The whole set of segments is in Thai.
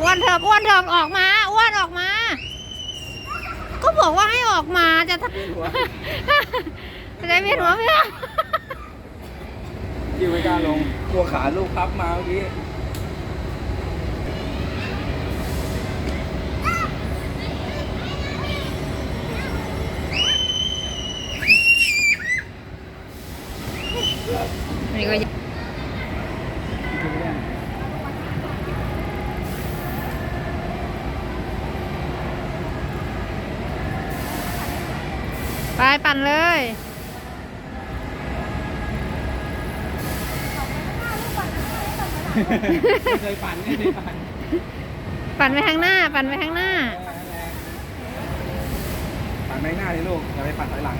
อ้วนเถอะอ้วนเถอะออกมาอ้วนออกมา ก็บอกว่าให้ออกมาจะทำจะได้เวียนหัวเพื่อนยืนไม่กล้าลงกลัวขาลูกพับมาเมื่อกี้นี่ก็ ไปปั่นเลย ไม่เคยปั่นไม่เคยปั่นปั่นไปข้างหน้า ปั่นไปข้างหน้า ปั่นแบงหน้าดิลูกอย่าไปปั่นถอยหลัง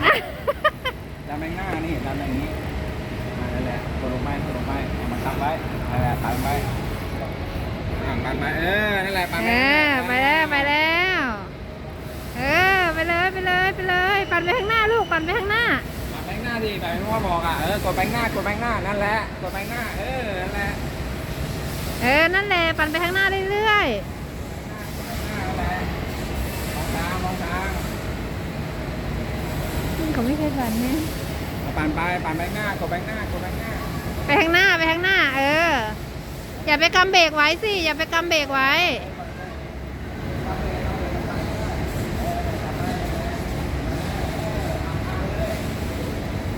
ดันแบงหน้านี่ดันแบบนี้อ่านั่นแหละกดลงไปกดลงไปเอามันทับไว้นั่นแหละปั่นไปอ่าปั่นไปเออนั่นแหละปั่นเออไปแล้วไปแล้ว เออไปเลยไปเลยไปเลยปั่นไปข้างหน้าลูกปั่นไปข้างหน้าปั่นแบงหน้าดิแบบที่ว่าบอกอะเออกดแบงหน้ากดแบงหน้านั่นแหละกดแบงหน้าเออนั่นแหละเออนั่นแหละปั่นไปข้างหน้าเรื่อยนั่นแหละมองทางมองทางๆเขาไม่เคยปั่นเนี่ยเอาปั่นไปปั่นแบงหน้ากดแบงหน้ากดแบงหน้า ไปข้างหน้าไปข้างหน้า เออ อย่าไปกำเบรกไว้สิอย่าไปกำเบรกไว้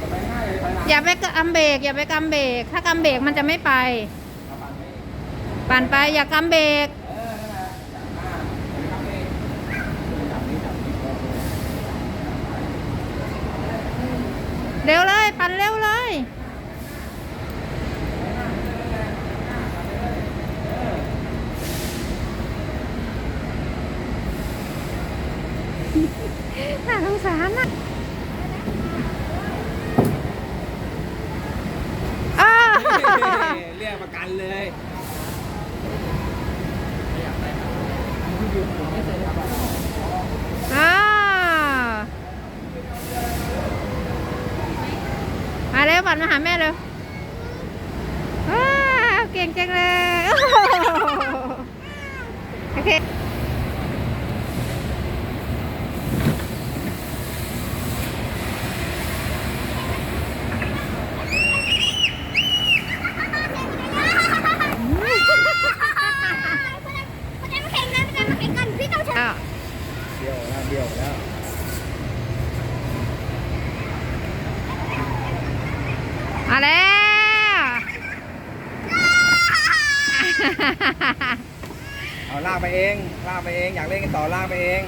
กดแบงหน้าเลยถ อย่าไปกำเบรกอย่าไปกำเบรกถ้ากำเบรกมันจะไม่ไป ปั่นไปอย่ากำเบรกเออนั่นแหละจับหน้าเดี๋ยวครับเองจับนี้จับนี้เร็วเลย ปั่นเร็วเลยน่าสงสารนะอ้าว เรียก ประกันเลยอ้ามาเร็วปั่นมาหาแม่เร็วว้าวเก่งจังเลย โอเค อ้าว เดี่ยวแล้วเดี่ยวแล้ว มาแล้ว เอาลากไปเอง ลากไปเอง อยากเล่นกันต่อลากไปเอง